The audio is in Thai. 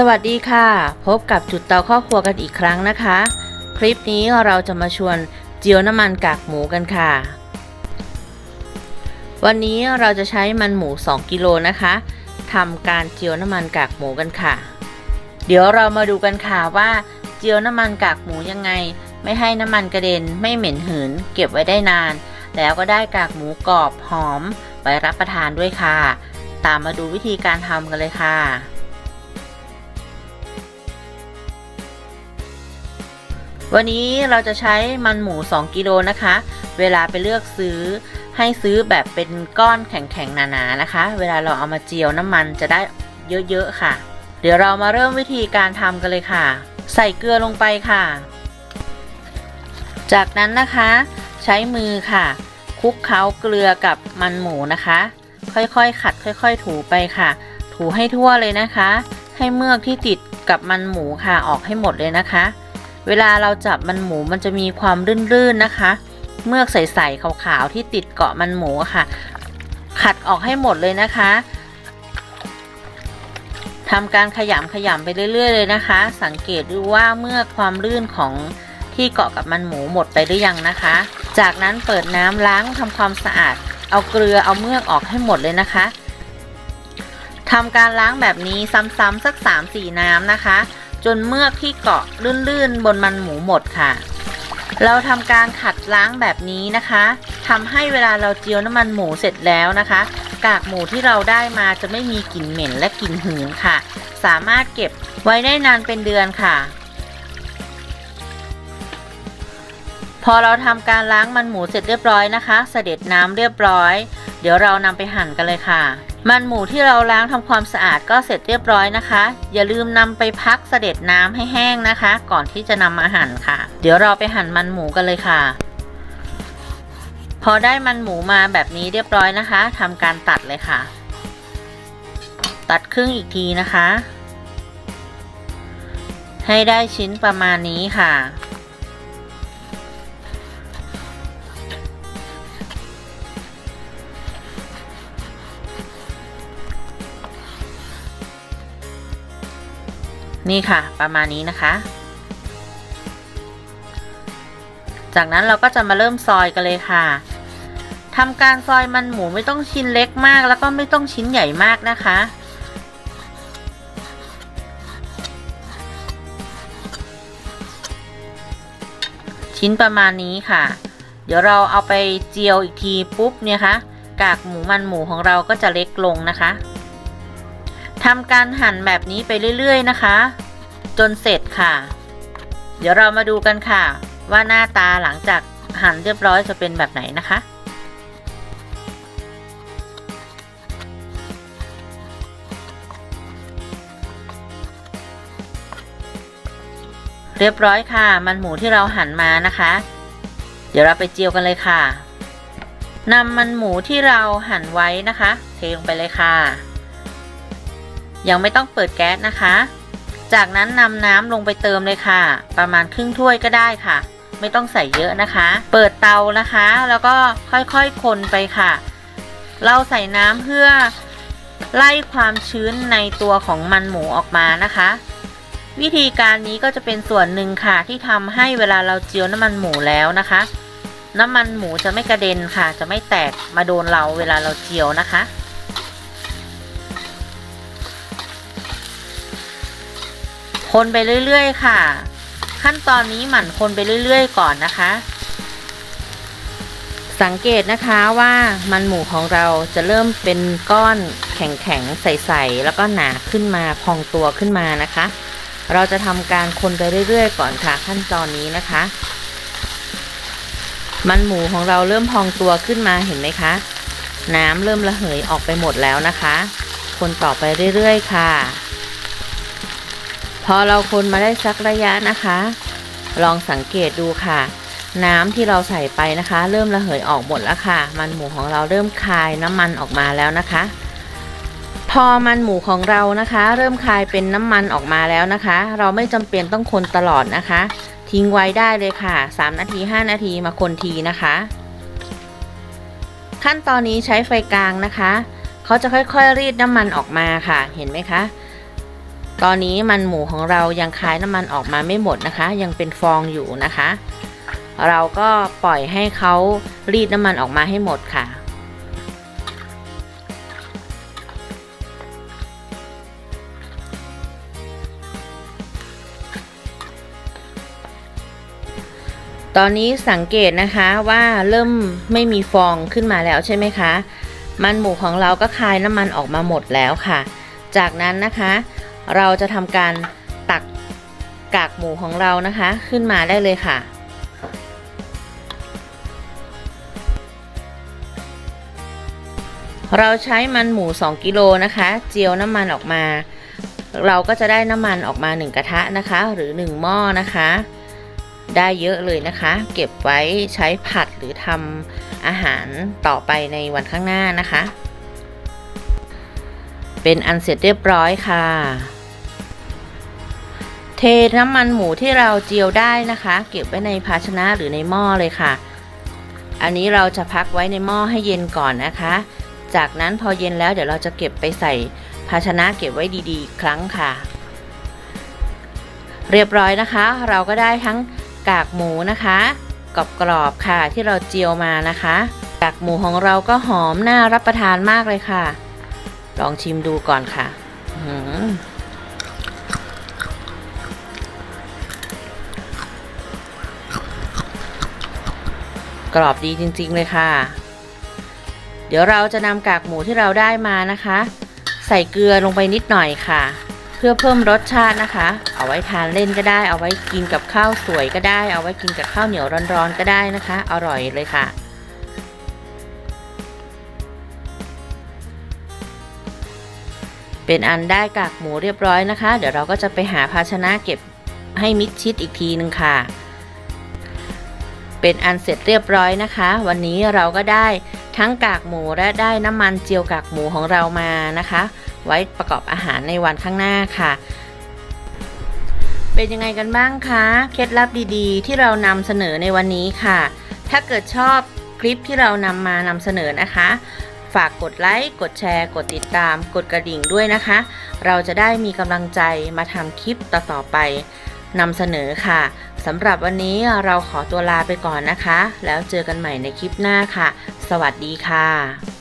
สวัสดีค่ะ พบกับจุดเตาข้อครัวกันอีกครั้งนะคะ คลิปนี้เราจะมาชวนเจียวน้ำมันกากหมูกันค่ะ วันนี้เราจะใช้มันหมู 2 กิโลนะคะทำการเจียวน้ำมันกากหมูกันค่ะ เดี๋ยวเรามาดูกันค่ะว่าเจียวน้ำมันกากหมูยังไง ไม่ให้น้ำมันกระเด็นไม่เหม็นหืน เก็บไว้ได้นาน แล้วก็ได้กากหมูกรอบหอมไปรับประทานด้วยค่ะ ตามมาดูวิธีการทำกันเลยค่ะ วันนี้เราจะใช้มันหมู 2 กิโลนะคะ เวลาไปเลือกซื้อให้ซื้อแบบเป็นก้อนแข็งๆหนาๆนะคะ เวลาเราเอามาเจียวน้ำมันจะได้เยอะๆค่ะ เดี๋ยวเรามาเริ่มวิธีการทำกันเลยค่ะ ใส่เกลือลงไปค่ะ จากนั้นนะคะ ใช้มือค่ะ คลุกเคล้าเกลือกับมันหมูนะคะ ค่อยๆขัดค่อย ๆ ถูไปค่ะ ถูให้ทั่วเลยนะคะ ให้เมือกที่ติดกับมันหมูค่ะออกให้หมดเลยนะคะ เวลาเราจับมันหมูมันจะมีความลื่นๆนะคะ เมือกใสๆขาวๆที่ติดเกาะมันหมูค่ะ ขัดออกให้หมดเลยนะคะทำการขยำขยำไปเรื่อย ๆ เลยนะคะ สังเกตดูว่าเมื่อความลื่นของที่เกาะกับมันหมูหมดไปหรือยังนะคะ จากนั้นเปิดน้ำล้างทำความสะอาด เอาเกลือเอาเมือกออกให้หมดเลยนะคะทำการล้างแบบนี้ซ้ำๆสัก 3-4 น้ำนะคะ จนเมือกที่เกาะลื่นๆ บนมันหมูหมดค่ะ เราทำการขัดล้างแบบนี้นะคะทำให้เวลาเราเจียวน้ำมันหมูเสร็จแล้วนะคะ กากหมูที่เราได้มาจะไม่มีกลิ่นเหม็นและกลิ่นหืนค่ะ สามารถเก็บไว้ได้นานเป็นเดือนค่ะ พอเราทำการล้างมันหมูเสร็จเรียบร้อยนะคะ เสด็จน้ำเรียบร้อย เดี๋ยวเรานำไปหั่นกันเลยค่ะ มันหมูที่เราล้างทำความสะอาดก็เสร็จเรียบร้อยนะคะ อย่าลืมนำไปพักเสด็จน้ำให้แห้งนะคะ ก่อนที่จะนำมาหั่นค่ะ เดี๋ยวเราไปหั่นมันหมูกันเลยค่ะ พอได้มันหมูมาแบบนี้เรียบร้อยนะคะทำการตัดเลยค่ะ ตัดครึ่งอีกทีนะคะ ให้ได้ชิ้นประมาณนี้ค่ะ นี่ค่ะ ประมาณนี้นะคะ จากนั้นเราก็จะมาเริ่มซอยกันเลยค่ะทำการซอยมันหมูไม่ต้องชิ้นเล็กมาก แล้วก็ไม่ต้องชิ้นใหญ่มากนะคะชิ้นประมาณนี้ค่ะ เดี๋ยวเราเอาไปเจียวอีกทีปุ๊บเนี่ยคะ กากหมูมันหมูของเราก็จะเล็กลงนะคะ ทำการหั่นแบบนี้ไปเรื่อยๆนะคะ จนเสร็จค่ะ เดี๋ยวเรามาดูกันค่ะ ว่าหน้าตาหลังจากหั่นเรียบร้อยจะเป็นแบบไหนนะคะเรียบร้อยค่ะ มันหมูที่เราหั่นมานะคะ เดี๋ยวเราไปเจียวกันเลยค่ะนำมันหมูที่เราหั่นไว้นะคะ เทลงไปเลยค่ะ ยังไม่ต้องเปิดแก๊สนะคะ จากนั้นนำน้ำลงไปเติมเลยค่ะ ประมาณครึ่งถ้วยก็ได้ค่ะ ไม่ต้องใส่เยอะนะคะ เปิดเตานะคะ แล้วก็ค่อยๆคนไปค่ะ เราใส่น้ำเพื่อไล่ความชื้นในตัวของมันหมูออกมานะคะ วิธีการนี้ก็จะเป็นส่วนหนึ่งค่ะที่ทำให้เวลาเราเจียวน้ำมันหมูแล้วนะคะ น้ำมันหมูจะไม่กระเด็นค่ะ จะไม่แตกมาโดนเราเวลาเราเจียวนะคะ คนไปเรื่อยๆ ค่ะ ขั้นตอนนี้หมั่นคนไปเรื่อยๆ ก่อนนะคะ สังเกตนะคะว่ามันหมูของเราจะเริ่มเป็นก้อนแข็งๆ ใสๆ แล้วก็หนาขึ้นมาพองตัวขึ้นมานะคะ เราจะทำการคนไปเรื่อยๆ ก่อนค่ะ ขั้นตอนนี้นะคะ มันหมูของเราเริ่มพองตัวขึ้นมาเห็นไหมคะ น้ำเริ่มระเหยออกไปหมดแล้วนะคะ คนต่อไปเรื่อยๆ ค่ะ พอเราคนมาได้สักระยะนะคะ ลองสังเกตดูค่ะ น้ำที่เราใส่ไปนะคะ เริ่มระเหยออกหมดแล้วค่ะ มันหมูของเราเริ่มคายน้ำมันออกมาแล้วนะคะ พอมันหมูของเรานะคะ เริ่มคายเป็นน้ำมันออกมาแล้วนะคะ เราไม่จำเป็นต้องคนตลอดนะคะ ทิ้งไว้ได้เลยค่ะ 3 นาที 5 นาทีมาคนทีนะคะ ขั้นตอนนี้ใช้ไฟกลางนะคะเขาจะค่อยๆรีดน้ำมันออกมาค่ะ เห็นไหมคะ ตอนนี้มันหมูของเรายังคายน้ำมันออกมาไม่หมดนะคะ ยังเป็นฟองอยู่นะคะ เราก็ปล่อยให้เขารีดน้ำมันออกมาให้หมดค่ะ ตอนนี้สังเกตนะคะว่าเริ่มไม่มีฟองขึ้นมาแล้วใช่ไหมคะ มันหมูของเราก็คายน้ำมันออกมาหมดแล้วค่ะ จากนั้นนะคะ เราจะทำการตักกากหมูของเรานะคะ ขึ้นมาได้เลยค่ะ เราใช้มันหมู 2 กิโลนะคะ เจียวน้ำมันออกมา เราก็จะได้น้ำมันออกมา 1 กระทะนะคะ หรือ 1 หม้อนะคะ ได้เยอะเลยนะคะ เก็บไว้ใช้ผัดหรือทำอาหารต่อไปในวันข้างหน้านะคะ เป็นอันเสร็จเรียบร้อยค่ะ เทน้ำมันหมูที่เราเจียวได้นะคะ เก็บไว้ในภาชนะหรือในหม้อเลยค่ะ อันนี้เราจะพักไว้ในหม้อให้เย็นก่อนนะคะ จากนั้นพอเย็นแล้วเดี๋ยวเราจะเก็บไปใส่ภาชนะเก็บไว้ดีๆีครั้งค่ะ เรียบร้อยนะคะ เราก็ได้ทั้งกากหมูนะคะกรอบๆค่ะที่เราเจียวมานะคะ กากหมูของเราก็หอมน่ารับประทานมากเลยค่ะ ลองชิมดูก่อนค่ะ อื กรอบดีจริงๆเลยค่ะ เดี๋ยวเราจะนำกากหมูที่เราได้มานะคะ ใส่เกลือลงไปนิดหน่อยค่ะ เพื่อเพิ่มรสชาตินะคะ เอาไว้ทานเล่นก็ได้ เอาไว้กินกับข้าวสวยก็ได้ เอาไว้กินกับข้าวเหนียวร้อนๆก็ได้นะคะ อร่อยเลยค่ะเป็นอันได้กากหมูเรียบร้อยนะคะ เดี๋ยวเราก็จะไปหาภาชนะเก็บให้มิดชิดอีกทีหนึ่งค่ะ เป็นอันเสร็จเรียบร้อยนะคะ วันนี้เราก็ได้ทั้งกากหมูและได้น้ำมันเจียวกากหมูของเรามานะคะ ไว้ประกอบอาหารในวันข้างหน้าค่ะ เป็นยังไงกันบ้างคะเคล็ดลับดีๆ ที่เรานำเสนอในวันนี้ค่ะ ถ้าเกิดชอบคลิปที่เรานำมานำเสนอนะคะ ฝากกดไลค์กดแชร์ กดติดตาม กดกระดิ่งด้วยนะคะ เราจะได้มีกำลังใจมาทำคลิปต่อๆไปนำเสนอค่ะ สำหรับวันนี้เราขอตัวลาไปก่อนนะคะ แล้วเจอกันใหม่ในคลิปหน้าค่ะ สวัสดีค่ะ